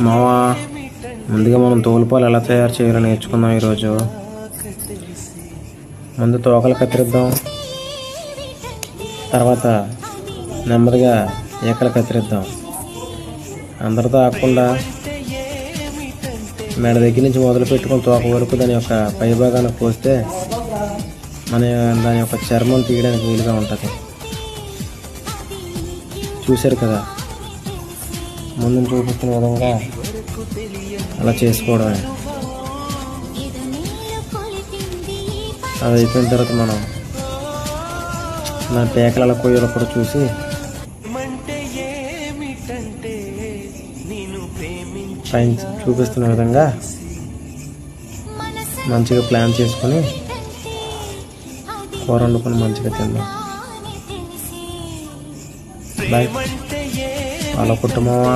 మావా ముందుగా మనం తోలుపాలు ఎలా తయారు చేయాలో నేర్చుకుందాం ఈరోజు. ముందు తోకలు కత్తిరిద్దాం. తర్వాత నెమ్మదిగా ఈకలు కత్తిరిద్దాం. అందరితో ఆకుండా మెడ దగ్గర నుంచి మొదలు పెట్టుకుని తోక వరకు దాని యొక్క పై కోస్తే పోస్తే మన దాని యొక్క చర్మం తీయడానికి వీలుగా ఉంటుంది. చూశారు కదా? ముందు చూపిస్తున్న విధంగా అలా చేసుకోవడమే. అది అయిపోయిన తర్వాత మనం నా పేకలు అలా కొయ్యాలో కూడా చూసి పైన చూపిస్తున్న విధంగా మంచిగా ప్లాన్ చేసుకొని కూర వండుకొని మంచిగా తిందాం. బాయ్. వాళ్ళ కుటుంబమా?